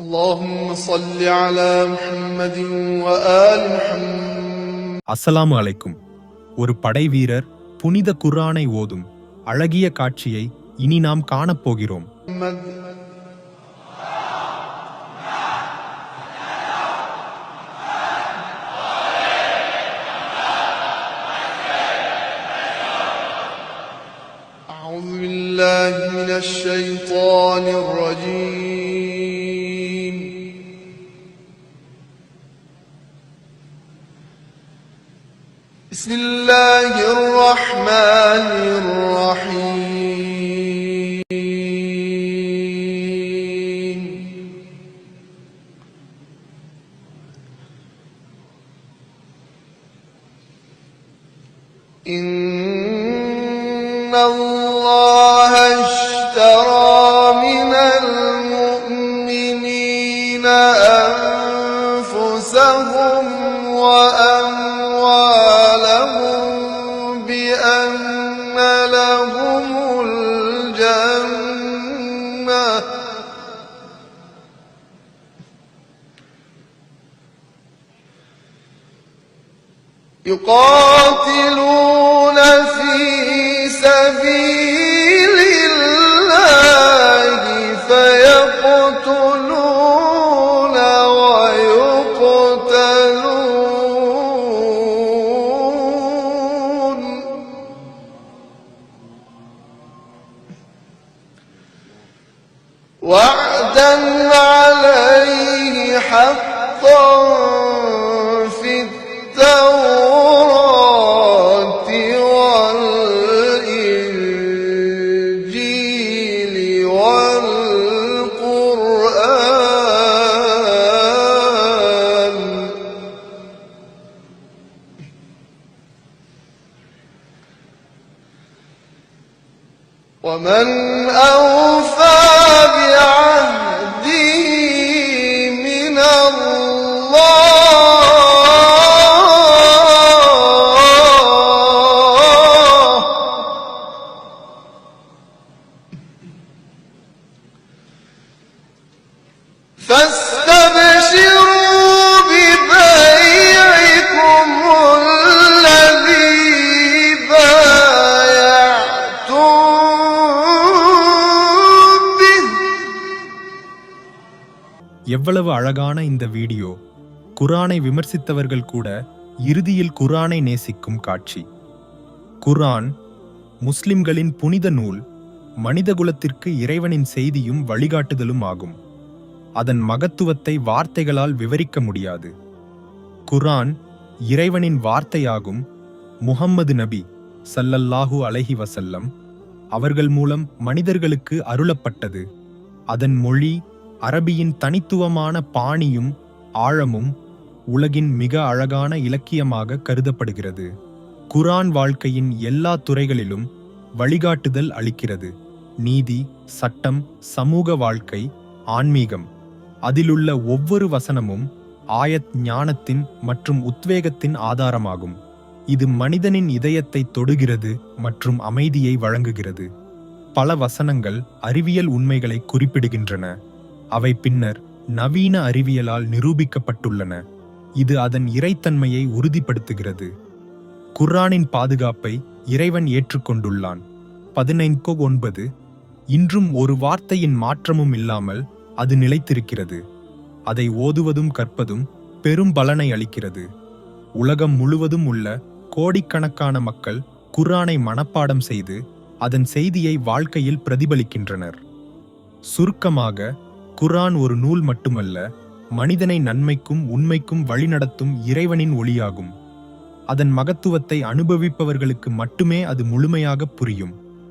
اللهم صل على محمد وآل محمد அஸ்ஸலாமு அலைக்கும் ஒரு படை வீரர் புனித குர்ஆனை ஓதும் அழகிய காட்சியை இனி நாம் காணப்போகிறோம் أعوذ بالله من الشيطان الرجيم بسم الله الرحمن الرحيم. إن الله اشترى من المؤمنين أنفسهم وأموالهم الجنة يقاتلون في سبيل وعدا عليه حقا في التوراة والإنجيل والقرآن. ومن أوفى எவ்வளவு அழகான இந்த வீடியோ. குரானை விமர்சித்தவர்கள் கூட இறுதியில் குரானை நேசிக்கும் காட்சி. குரான் முஸ்லிம்களின் புனித நூல் மனிதகுலத்திற்கு இறைவனின் செய்தியும் வழிகாட்டுதலும் ஆகும். அதன் மகத்துவத்தை வார்த்தைகளால் விவரிக்க முடியாது. குரான் இறைவனின் வார்த்தையாகும் முஹம்மது நபி சல்லல்லாஹு அலஹி வசல்லம் அவர்கள் மூலம் மனிதர்களுக்கு அருளப்பட்டது. அதன் மொழி அரபியின் தனித்துவமான பாணியும் ஆழமும் உலகின் மிக அழகான இலக்கியமாக கருதப்படுகிறது. குரான் வாழ்க்கையின் எல்லா துறைகளிலும் வழிகாட்டுதல் அளிக்கிறது. நீதி சட்டம் சமூக வாழ்க்கை ஆன்மீகம். அதிலுள்ள ஒவ்வொரு வசனமும் ஆயத் ஞானத்தின் மற்றும் உத்வேகத்தின் ஆதாரமாகும். இது மனிதனின் இதயத்தை தொடுகிறது மற்றும் அமைதியை வழங்குகிறது. பல வசனங்கள் அறிவியல் உண்மைகளை குறிப்பிடுகின்றன. அவை பின்னர் நவீன அறிவியலால் நிரூபிக்கப்பட்டுள்ளன. இது அதன் இறைத்தன்மையை உறுதிப்படுத்துகிறது. குர்ஆனின் பாதுகாப்பை இறைவன் ஏற்றுக்கொண்டுள்ளான். பதினைந்து ஒன்பது இன்றும் ஒரு வார்த்தையின் மாற்றமும் இல்லாமல் அது நிலைத்திருக்கிறது. அதை ஓதுவதும் கற்பதும் பெரும் பலனை அளிக்கிறது. உலகம் முழுவதும் உள்ள கோடிக்கணக்கான மக்கள் குர்ஆனை மனப்பாடம் செய்து அதன் செய்தியை வாழ்க்கையில் பிரதிபலிக்கின்றனர். சுருக்கமாக குர்ஆன் ஒரு நூல் மட்டுமல்ல மனிதனை நன்மைக்கும் உண்மைக்கும் வழிநடத்தும் இறைவனின் ஒளியாகும். அதன் மகத்துவத்தை அனுபவிப்பவர்களுக்கு மட்டுமே அது முழுமையாக புரியும்.